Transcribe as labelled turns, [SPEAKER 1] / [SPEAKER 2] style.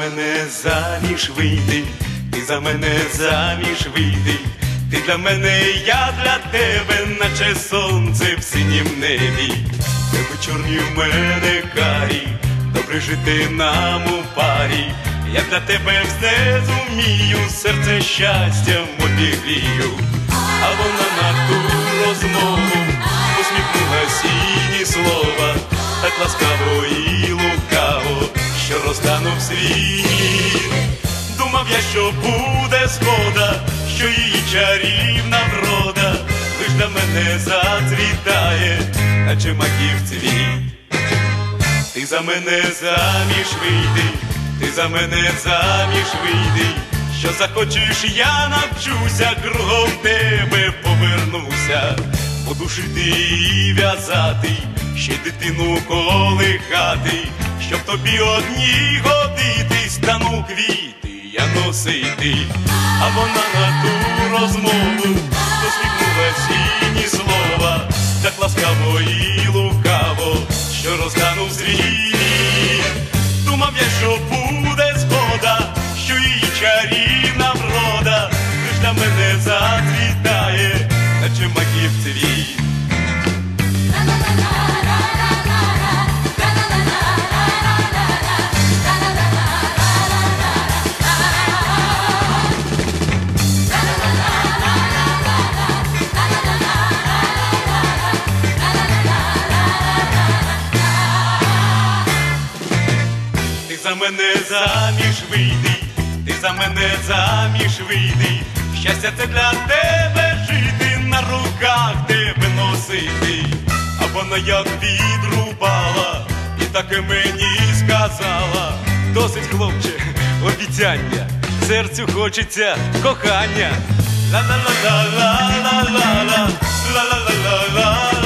[SPEAKER 1] мене заміж вийди, ти за мене заміж вийди, ти для мене, я для тебе, наче сонце в синім небі, тебе чорні в мене карі, добре жити нам у парі, я для тебе все зумію, серце щастям обігрію, а вона на розтанув світ. Думав я, що буде згода, що її чарівна врода, лиш для мене зацвітає, наче маків цвіт. Ти за мене заміж вийди, ти за мене заміж вийди, що захочеш, я навчуся, кругом тебе повернуся, буду шити і в'язати, ще дитину колихати, щоб тобі одній годитись, стану квіти я носити, а вона на ту розмову посміхнулась і ні слова, так ласкаво і лукаво, що розглянув зрій. Думав я, що буде згода, що її чарівна врода, лиш для мене зацвітає, за мене заміж вийди, ти за мене заміж вийди, щастя це для тебе жити, на руках тебе носити, а вона як відрубала, і так і мені сказала. Досить, хлопче, обіцяння, серцю хочеться кохання. Ла-ла-ла-ла-ла-ла-ла, ла-ла-ла-ла-ла.